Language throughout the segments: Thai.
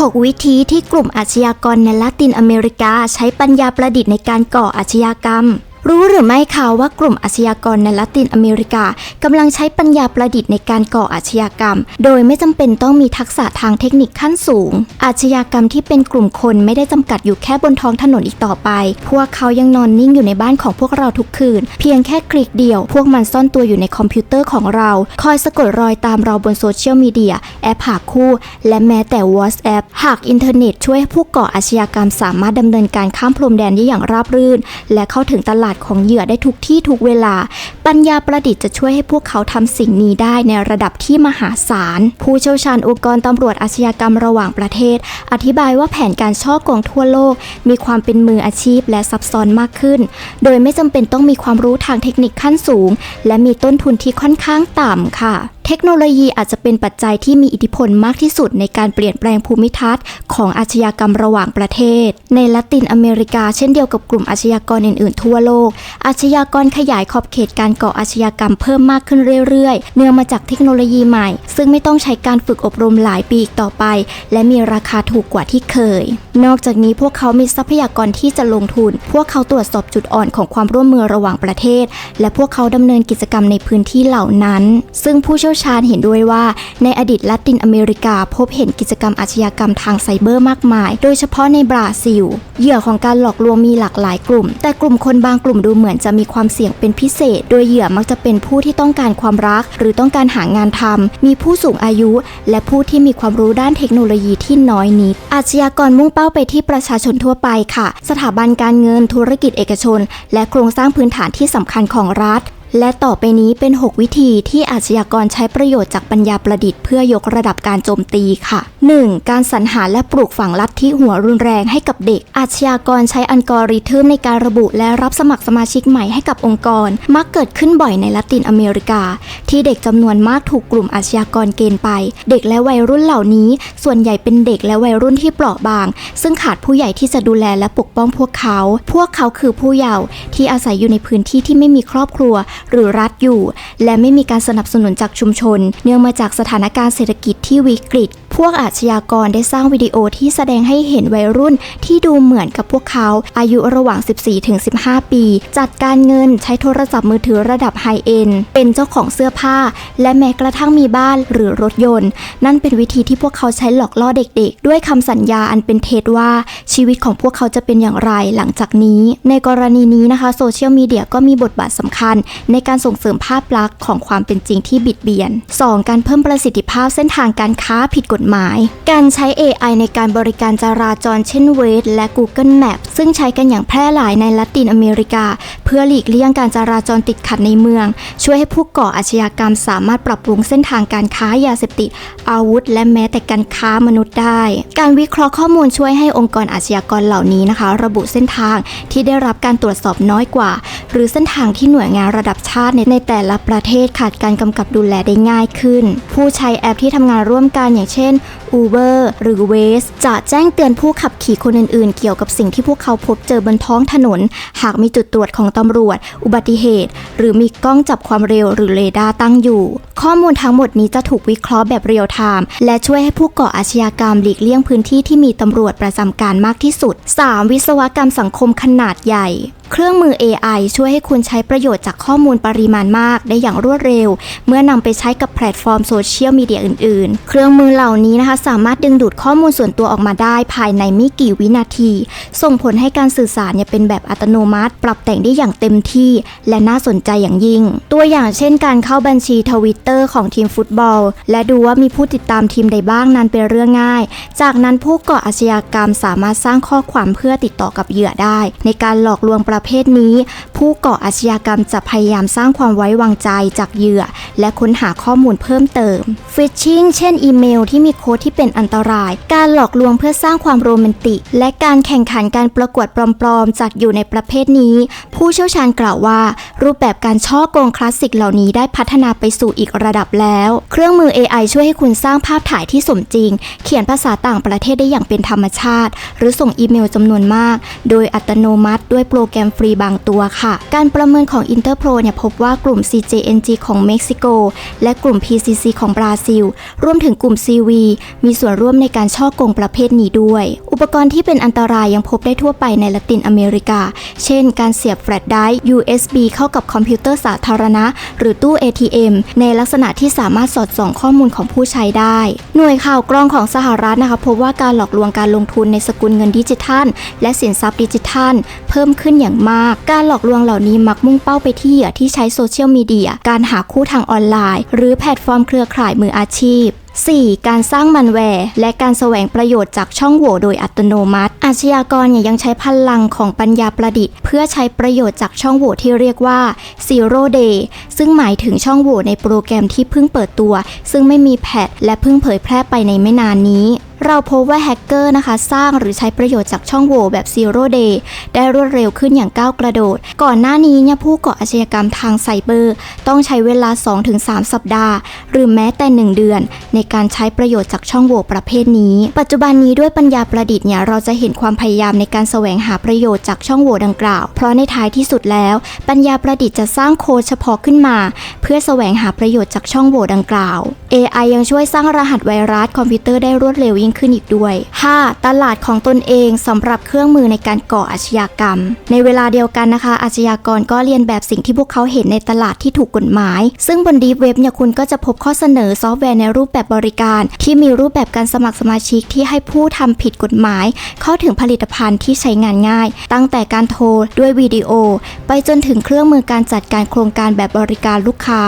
6 วิธีที่กลุ่มอาชญากรในละตินอเมริกาใช้ปัญญาประดิษฐ์ในการก่ออาชญากรรม รู้หรือไม่คะว่ากลุ่มอาชญากรในละตินอเมริกากำลังใช้ปัญญาประดิษฐ์ในการก่ออาชญากรรม โดยไม่จำเป็นต้องมีทักษะทางเทคนิคขั้นสูง อาชญากรรมที่เป็นกลุ่มคนไม่ได้จำกัดอยู่แค่บนท้องถนนอีกต่อไป พวกเขายังนอนนิ่งอยู่ในบ้านของพวกเราทุกคืน เพียงแค่คลิกเดียว พวกมันซ่อนตัวอยู่ในคอมพิวเตอร์ของเรา คอยสะกดรอยตามเราบนโซเชียลมีเดียแอปหาคู่ และแม้แต่ WhatsApp หากอินเทอร์เน็ตช่วยให้ผู้ก่ออาชญากรรมสามารถดำเนินการข้ามพรมแดนได้อย่างราบรื่น และเข้าถึงตลาดของเหยื่อได้ทุกที่ทุกเวลา ปัญญาประดิษฐ์จะช่วยให้พวกเขาทำสิ่งนี้ได้ในระดับที่มหาศาล ผู้เชี่ยวชาญองค์กรตำรวจอาชญากรรมระหว่างประเทศ อธิบายว่าแผนการช่อกงทั่วโลก มีความเป็นมืออาชีพและซับซ้อนมากขึ้น โดยไม่จำเป็นต้องมีความรู้ทางเทคนิคขั้นสูง และมีต้นทุนที่ค่อนข้างต่ำค่ะ เทคโนโลยีอาจจะเป็นปัจจัยที่มีอิทธิพลมากที่สุดในการเปลี่ยนแปลงภูมิทัศน์ของอาชญากรรมระหว่างประเทศ ในละตินอเมริกาเช่นเดียวกับกลุ่มอาชญากรอื่นๆ ทั่วโลก อาชญากรขยายขอบเขตการก่ออาชญากรรมเพิ่มมากขึ้นเรื่อยๆ เนื่องมาจากเทคโนโลยีใหม่ ซึ่งไม่ต้องใช้การฝึกอบรมหลายปีอีกต่อไป และมีราคาถูกกว่าที่เคย นอกจากนี้พวกเขามีทรัพยากรที่จะลงทุน พวกเขาตรวจสอบจุดอ่อนของความร่วมมือระหว่างประเทศ และพวกเขาดำเนินกิจกรรมในพื้นที่เหล่านั้น ซึ่งผู้เชี่ยวชาญเห็นด้วยว่า ในอดีตละตินอเมริกาพบเห็นกิจกรรมอาชญากรรมทางไซเบอร์มากมาย โดยเฉพาะในบราซิล เหยื่อของการหลอกลวงมีหลากหลายกลุ่ม แต่กลุ่มคนบางกลุ่มดูเหมือนจะมีความเสี่ยงเป็นพิเศษ โดยเหยื่อมักจะเป็นผู้ที่ต้องการความรัก หรือต้องการหางานทำมีผู้สูงอายุ และผู้ที่มีความรู้ด้านเทคโนโลยีที่น้อยนิด อาชญากรมุ่งเป้าไปที่ประชาชนทั่วไปค่ะ สถาบันการเงินธุรกิจเอกชน และโครงสร้างพื้นฐานที่สำคัญของรัฐ และต่อไปนี้เป็น 6 วิธีที่อาชญากรใช้ประโยชน์จากปัญญาประดิษฐ์เพื่อยกระดับการโจมตีค่ะ 1. การสรรหาและปลูกฝังลัทธิหัวรุนแรงให้กับเด็ก อาชญากรใช้อัลกอริทึมในการระบุและรับสมัครสมาชิกใหม่ให้กับองค์กร มักเกิดขึ้นบ่อยในละตินอเมริกา ที่เด็กจำนวนมากถูกกลุ่มอาชญากรเกณฑ์ไป เด็กและวัยรุ่นเหล่านี้ ส่วนใหญ่เป็นเด็กและวัยรุ่นที่เปราะบาง ซึ่งขาดผู้ใหญ่ที่จะดูแลและปกป้องพวกเขา พวกเขาคือผู้เยาว์ที่อาศัยอยู่ในพื้นที่ที่ไม่มีครอบครัวหรือรัฐอยู่ และไม่มีการสนับสนุนจากชุมชน เนื่องมาจากสถานการณ์เศรษฐกิจที่วิกฤต พวกอาชญากรได้สร้างวิดีโอที่แสดงให้เห็นวัยรุ่นที่ดูเหมือนกับพวกเขา อายุระหว่าง 14-15 ปี จัดการเงินใช้โทรศัพท์มือถือระดับไฮเอ็นเป็นเจ้าของเสื้อผ้า และแม้กระทั่งมีบ้านหรือรถยนต์ นั่นเป็นวิธีที่พวกเขาใช้หลอกล่อเด็กๆ ด้วยคำสัญญาอันเป็นเท็จว่าชีวิตของพวกเขาจะเป็นอย่างไรหลังจากนี้ ในกรณีนี้นะคะโซเชียลมีเดียก็มีบทบาทสำคัญ ในการส่งเสริมภาพลักษณ์ของความเป็นจริงที่บิดเบียน 2. การเพิ่มประสิทธิภาพเส้นทางการค้าผิดกฎหมายการใช้ AI ในการบริการจราจรเช่น Waze และ Google Map ซึ่งใช้กันอย่างแพร่หลายในละตินอเมริกา พื่อหลีกเลี่ยงการจราจรติดขัดในเมือง ช่วยให้ผู้ก่ออาชญากรรมสามารถปรับปรุงเส้นทางการค้ายาเสพติด อาวุธ และแม้แต่การค้ามนุษย์ได้ การวิเคราะห์ข้อมูลช่วยให้องค์กรอาชญากรเหล่านี้นะคะ ระบุเส้นทางที่ได้รับการตรวจสอบน้อยกว่า หรือเส้นทางที่หน่วยงานระดับชาติในในแต่ละประเทศขาดการกำกับดูแลได้ง่ายขึ้น ผู้ใช้แอปที่ทำงานร่วมกันอย่างเช่น Uber หรือ Waze จะแจ้งเตือนผู้ขับขี่คนอื่นๆ เกี่ยวกับสิ่งที่พวกเขาพบเจอบนท้องถนน หากมีจุดตรวจของตำรวจ อุบัติเหตุ หรือมีกล้องจับความเร็วหรือเรดาร์ตั้งอยู่ ข้อมูลทั้งหมดนี้จะถูกวิเคราะห์แบบเรียลไทม์และช่วยให้ผู้ก่ออาชญากรรมหลีกเลี่ยงพื้นที่ที่มีตำรวจประจำการมากที่สุด 3. วิศวกรรมสังคมขนาดใหญ่ เครื่องมือ AI ช่วยให้คุณใช้ประโยชน์จากข้อมูลปริมาณมาก ได้อย่างรวดเร็ว เมื่อนำไปใช้กับแพลตฟอร์มโซเชียลมีเดียอื่นๆ เครื่องมือเหล่านี้นะคะ สามารถดึงดูดข้อมูลส่วนตัวออกมาได้ภายในไม่กี่วินาที ส่งผลให้การสื่อสารเนี่ยเป็นแบบอัตโนมัติ ปรับแต่งได้อย่างเต็มที่ และน่าสนใจอย่างยิ่ง ตัวอย่างเช่น การเข้าบัญชีทวิตเตอร์ของทีมฟุตบอล และดูว่ามีผู้ติดตามทีมใดบ้างนั้นเป็นเรื่องง่าย จากนั้นผู้ก่ออาชญากรรมสามารถสร้างข้อความเพื่อติดต่อกับเหยื่อได้ ในการหลอกลวงประเภทนี้ ผู้ก่ออาชญากรรมจะพยายามสร้างความไว้วางใจจากเหยื่อ และค้นหาข้อมูลเพิ่มเติมฟิชชิงเช่นอีเมลที่มีโค้ดที่เป็นอันตราย การหลอกลวงเพื่อสร้างความโรแมนติก และการแข่งขันการประกวดปลอมๆจากอยู่ในประเภทนี้ ผู้เชี่ยวชาญกล่าวว่า รูปแบบการช่อโกงคลาสสิกเหล่านี้ได้พัฒนาไปสู่อีกระดับแล้ว เครื่องมือ AI ช่วยให้คุณสร้างภาพถ่ายที่สมจริง เขียนภาษาต่างประเทศได้อย่างเป็นธรรมชาติ หรือส่งอีเมลจำนวนมาก โดยอัตโนมัติด้วยโปรแกรมฟรีบางตัวค่ะ การประเมินของ Interpol เนี่ยพบว่ากลุ่ม CJNG ของเม็กซิโก และกลุ่ม PCC ของบราซิล รวมถึงกลุ่ม CV มีส่วนร่วมในการช่อกงประเภทนี้ด้วย อุปกรณ์ที่เป็นอันตรายยังพบได้ทั่วไปในละตินอเมริกา เช่น การเสียบแฟลชไดร์ USB เข้ากับคอมพิวเตอร์สาธารณะ หรือตู้ ATM ในลักษณะที่สามารถสอดส่องข้อมูลของผู้ใช้ได้ หน่วยข่าวกรองของสหรัฐนะคะพบว่าการหลอกลวงการลงทุนในสกุลเงินดิจิทัล และสินทรัพย์ดิจิทัล เพิ่มขึ้นอย่างมาก การหลอกลวงเหล่านี้มักมุ่งเป้าไปที่เหยื่อที่ใช้โซเชียลมีเดีย การหาคู่ทางออนไลน์ หรือแพลตฟอร์มเครือข่ายมืออาชีพ 4. การสร้างมันแวร์ และการแสวงประโยชน์จากช่องโหว่โดยอัตโนมัติ อาชญากรเนี่ยยังใช้พลังของปัญญาประดิษฐ์ เพื่อใช้ประโยชน์จากช่องโหว่ที่เรียกว่า Zero Day ซึ่งหมายถึงช่องโหว่ในโปรแกรมที่เพิ่งเปิดตัว ซึ่งไม่มีแพทและเพิ่งเผยแพร่ไปในไม่นานนี้ เราพบว่าแฮกเกอร์นะคะ สร้างหรือใช้ประโยชน์จากช่องโหว่แบบ Zero Day ได้รวดเร็วขึ้นอย่างก้าวกระโดด ก่อนหน้านี้เนี่ยผู้ก่ออาชญากรรมทางไซเบอร์ ต้องใช้เวลา 2-3 สัปดาห์ หรือแม้แต่ 1 เดือน ในการใช้ประโยชน์จากช่องโหว่ประเภทนี้ ปัจจุบันนี้ด้วยปัญญาประดิษฐ์เนี่ยเราจะเห็นความพยายามในการแสวงหาประโยชน์จากช่องโหว่ดังกล่าว เพราะในท้ายที่สุดแล้ว ปัญญาประดิษฐ์จะสร้างโค้ดเฉพาะขึ้นมา เพื่อแสวงหาประโยชน์จากช่องโหว่ดังกล่าว AI ยังช่วยสร้างรหัสไวรัสคอมพิวเตอร์ได้รวดเร็วยิ่งขึ้นอีกด้วย 5. ตลาดของตนเองสำหรับเครื่องมือในการก่ออาชญากรรม ในเวลาเดียวกันนะคะ อาชญากรก็เรียนแบบสิ่งที่พวกเขาเห็นในตลาดที่ถูกกฎหมาย ซึ่งบนดีฟเว็บเนี่ยคุณก็จะพบข้อเสนอซอฟต์แวร์ในรูปแบบบริการ ที่มีรูปแบบการสมัครสมาชิกที่ให้ผู้ทำผิดกฎหมาย เข้าถึงผลิตภัณฑ์ที่ใช้งานง่าย ตั้งแต่การโทรด้วยวิดีโอ ไปจนถึงเครื่องมือการจัดการโครงการแบบบริการลูกค้า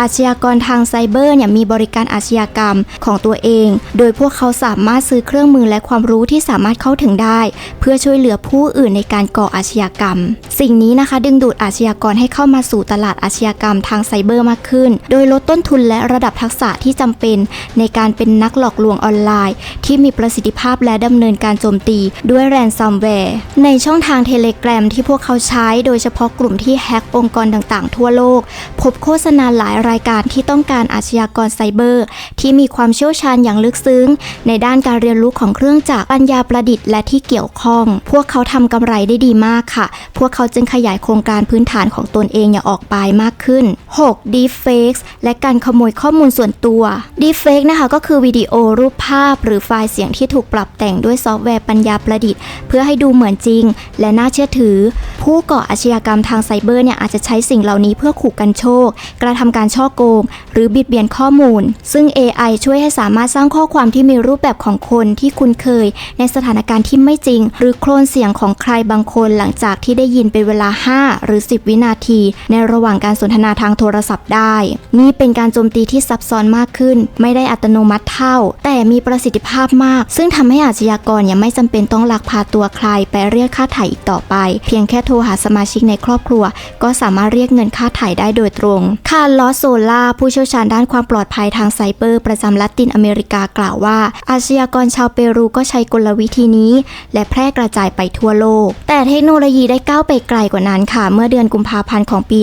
อาชญากรทางไซเบอร์เนี่ยมีบริการอาชญากรรมของตัวเอง โดยพวกเขาสามารถซื้อเครื่องมือและความรู้ที่สามารถเข้าถึงได้ เพื่อช่วยเหลือผู้อื่นในการก่ออาชญากรรม สิ่งนี้นะคะ ดึงดูดอาชญากรให้เข้ามาสู่ตลาดอาชญากรรมทางไซเบอร์มากขึ้น โดยลดต้นทุนและระดับทักษะที่จำเป็นในการเป็นนักหลอกลวงออนไลน์ ที่มีประสิทธิภาพและดำเนินการโจมตีด้วยแรนซัมแวร์ในช่องทางเทเลกรามที่พวกเขาใช้โดยเฉพาะกลุ่มที่แฮกองค์กรต่างๆ ทั่วโลก พบโฆษณาหลายรายการที่ต้องการอาชญากรไซเบอร์ ที่มีความเชี่ยวชาญอย่างลึกซึ้ง ในด้านการเรียนรู้ของเครื่องจักรปัญญาประดิษฐ์และที่เกี่ยวข้อง พวกเขาทำกำไรได้ดีมากค่ะ พวกเขาจึงขยายโครงการพื้นฐานของตนเองอย่างออกไปมากขึ้น 6. Deepfakes และการขโมยข้อมูลส่วนตัว Deepfake นะคะก็คือวิดีโอรูปภาพ หรือไฟล์เสียงที่ถูกปรับแต่งด้วยซอฟต์แวร์ปัญญาประดิษฐ์ เพื่อให้ดูเหมือนจริง และน่าเชื่อถือ ผู้ก่ออาชญากรรมทางไซเบอร์เนี่ยอาจจะใช้สิ่งเหล่านี้เพื่อขู่กันโชค กระทำการช่อโกง หรือบิดเบียนข้อมูลซึ่ง AI ช่วยให้สามารถสร้างข้อความที่มีรูปแบบของคนที่คุ้นเคย ในสถานการณ์ที่ไม่จริง หรือโคลนเสียงของใครบางคนหลังจากที่ได้ยินเป็นเวลา 5 หรือ 10 วินาที ในระหว่างการสนทนาทางโทรศัพท์ได้ นี่เป็นการโจมตีที่ซับซ้อนมากขึ้น ไม่ได้อัตโนมัติเท่า แต่มีประสิทธิภาพมาก ซึ่งทำให้อาชญากรยังไม่จำเป็นต้องลักพาตัวใครไปเรียกค่าไถ่อีกต่อไป เพียงแค่โทรหาสมาชิกในครอบครัว ก็สามารถเรียกเงินค่าไถ่ได้โดยตรงคาร์ลอสโซล่าผู้เชี่ยวชาญด้านความปลอดภัยทางไซเบอร์ประจำละตินอเมริกากล่าวว่า อาชญากรชาวเปรูก็ใช้กลวิธีนี้ และแพร่กระจายไปทั่วโลก แต่เทคโนโลยีได้ก้าวไปไกลกว่านั้นค่ะ เมื่อเดือนกุมภาพันธ์ของปี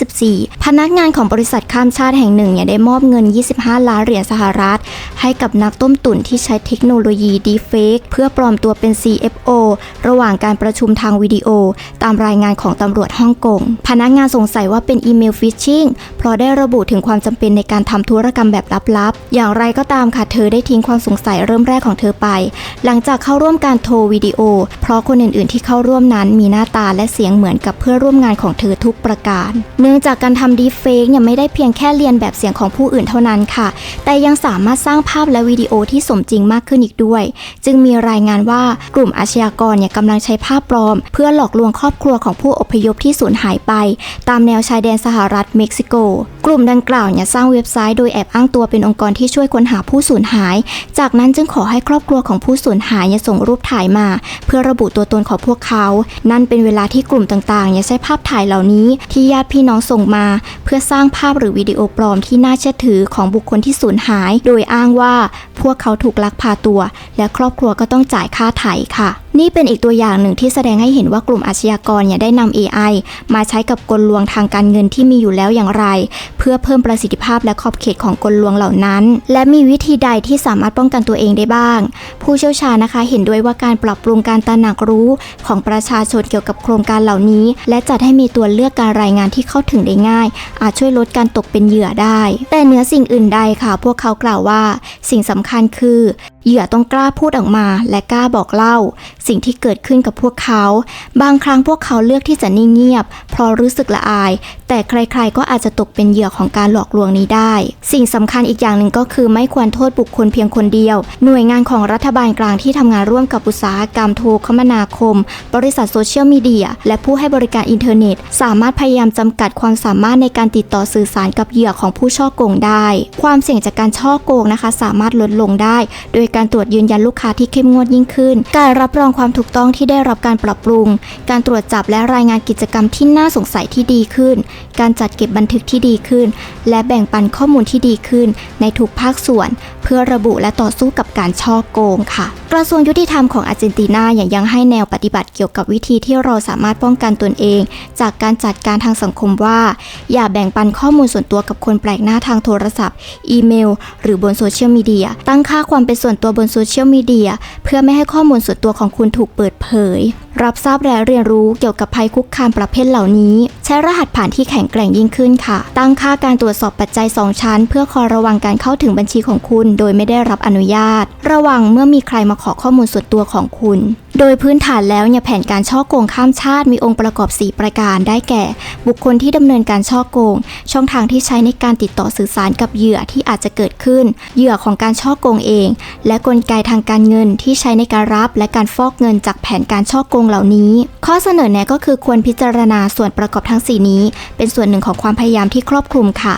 2024 พนักงานของบริษัทข้ามชาติแห่งหนึ่งเนี่ยได้มอบเงิน 25 ล้านเหรียญสหรัฐ ให้กับนักต้มตุ๋นที่ใช้เทคโนโลยี Deepfake เพื่อปลอมตัวเป็น CFO ระหว่างการประชุมทางวิดีโอ ตามรายงานของตำรวจฮ่องกงพนักงานสงสัยว่าเป็นอีเมลฟิชชิงเพราะได้ระบุถึงความจำเป็นในการทำธุรกรรมแบบลับๆ อย่างไรก็ตามค่ะเธอได้ทิ้งความสงสัยเริ่มแรกของเธอไป หลังจากเข้าร่วมการโทรวิดีโอ เพราะคนอื่นๆ ที่เข้าร่วมนั้นมีหน้าตาและเสียงเหมือนกับเพื่อนร่วมงานของเธอทุกประการ เนื่องจากการทำดีเฟกเนี่ยไม่ได้เพียงแค่เรียนแบบเสียงของผู้อื่นเท่านั้นค่ะ แต่ยังสามารถสร้างภาพและวิดีโอที่สมจริงมากขึ้นอีกด้วย จึงมีรายงานว่ากลุ่มอาชญากรเนี่ยกำลังใช้ภาพปลอม เพื่อหลอกลวงครอบครัวของผู้อพยพที่สูญหายไป ตามแนวชายแดนสหรัฐเม็กซิโก กลุ่มดังกล่าวเนี่ยสร้างเว็บไซต์โดยแอบอ้างตัวเป็นองค์กรที่ช่วยค้นหาผู้สูญหาย จากนั้นจึงขอให้ครอบครัวของผู้สูญหายเนี่ยส่งรูปถ่ายมา เพื่อระบุตัวตนของพวกเขา นั่นเป็นเวลาที่กลุ่มต่างๆเนี่ยใช้ภาพถ่ายเหล่านี้ที่ญาติพี่น้องส่งมา เพื่อสร้างภาพหรือวิดีโอปลอมที่น่าเชื่อถือของบุคคลที่สูญหาย โดยอ้างว่าพวกเขาถูกลักพาตัว และครอบครัวก็ต้องจ่ายค่าไถ่ค่ะ นี่เป็นอีกตัวอย่างหนึ่งที่แสดงให้เห็นว่ากลุ่มอาชญากรเนี่ยได้นำ AI มาใช้กับกลลวงทางการเงินที่มีอยู่แล้วอย่างไร เพื่อเพิ่มประสิทธิภาพและขอบเขตของกลลวงเหล่านั้น และมีวิธีใดที่สามารถป้องกันตัวเองได้บ้าง ผู้เชี่ยวชาญนะคะเห็นด้วยว่าการปรับปรุงการตระหนักรู้ของประชาชนเกี่ยวกับโครงการเหล่านี้ และจัดให้มีตัวเลือกการรายงานที่เข้าถึงได้ง่าย อาจช่วยลดการตกเป็นเหยื่อได้ แต่เหนือสิ่งอื่นใดค่ะ พวกเขากล่าวว่า สิ่งสำคัญคือ เหยื่อต้องกล้าพูดออกมาและกล้าบอกเล่า สิ่งที่เกิดขึ้นกับพวกเขา บางครั้งพวกเขาเลือกที่จะนิ่งเงียบ เพราะรู้สึกละอายแต่ใครๆก็อาจจะตกเป็นเหยื่อของการหลอกลวงนี้ได้ สิ่งสำคัญอีกอย่างหนึ่งก็คือไม่ควรโทษบุคคลเพียงคนเดียว หน่วยงานของรัฐบาลกลางที่ทำงานร่วมกับอุตสาหกรรมโทรคมนาคม บริษัทโซเชียลมีเดียและผู้ให้บริการอินเทอร์เน็ต สามารถพยายามจำกัดความสามารถในการติดต่อสื่อสารกับเหยื่อของผู้ช่อโกงได้ ความเสี่ยงจากการช่อโกงนะคะ สามารถลดลงได้ โดยการตรวจยืนยันลูกค้าที่เข้มงวดยิ่งขึ้น การรับรองความถูกต้องที่ได้รับการปรับปรุง การตรวจจับและรายงานกิจกรรมที่น่าสงสัยที่ดีขึ้นการจัดเก็บบันทึกที่ดีขึ้น และแบ่งปันข้อมูลที่ดีขึ้นในทุกภาคส่วน เพื่อระบุและต่อสู้กับการช่อโกงค่ะกระทรวงยุติธรรมของอาร์เจนตินาอย่างยังให้แนวปฏิบัติเกี่ยวกับวิธีที่เราสามารถป้องกันตนเอง จากการจัดการทางสังคมว่า อย่าแบ่งปันข้อมูลส่วนตัวกับคนแปลกหน้าทางโทรศัพท์ อีเมล หรือบนโซเชียลมีเดียตั้งค่าความเป็นส่วนตัวบนโซเชียลมีเดียเพื่อไม่ให้ข้อมูลส่วนตัวของคุณถูกเปิดเผย รับทราบและเรียนรู้เกี่ยวกับภัยคุกคามประเภทเหล่านี้ ใช้รหัสผ่านที่แข็งแกร่งยิ่งขึ้นค่ะ ตั้งค่าการตรวจสอบปัจจัย 2 ชั้น เพื่อคอยระวังการเข้าถึงบัญชีของคุณ โดยไม่ได้รับอนุญาต ระวังเมื่อมีใครมาขอข้อมูลส่วนตัวของคุณ โดยพื้นฐานแล้วเนี่ยแผนการช่อโกงข้ามชาติมีองค์ประกอบ 4 ประการได้แก่ บุคคลที่ดำเนินการช่อโกง ช่องทางที่ใช้ในการติดต่อสื่อสารกับเหยื่อที่อาจจะเกิดขึ้น เหยื่อของการช่อโกงเอง และกลไกทางการเงินที่ใช้ในการรับและการฟอกเงินจากแผนการช่อโกงเหล่านี้ ข้อเสนอแนะก็คือควรพิจารณาส่วนประกอบทั้ง 4 นี้ เป็นส่วนหนึ่งของความพยายามที่ครอบคลุมค่ะ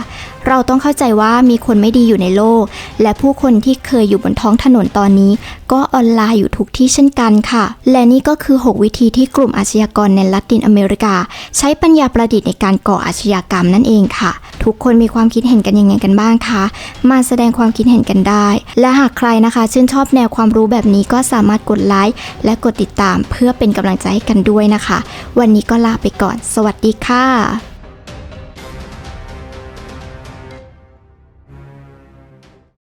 เราต้องเข้าใจว่ามีคนไม่ดีอยู่ในโลก และผู้คนที่เคยอยู่บนท้องถนนตอนนี้ ก็ออนไลน์อยู่ทุกที่เช่นกันค่ะและนี่ก็คือ 6 วิธีที่กลุ่มอาชญากรในละตินอเมริกา ใช้ปัญญาประดิษฐ์ในการก่ออาชญากรรมนั่นเองค่ะ ทุกคนมีความคิดเห็นกันยังไงกันบ้างคะมาแสดงความคิดเห็นกันได้ และหากใครนะคะชื่นชอบแนวความรู้แบบนี้ก็สามารถกดไลค์และกดติดตามเพื่อเป็นกำลังใจให้กันด้วยนะคะ วันนี้ก็ลาไปก่อน สวัสดีค่ะ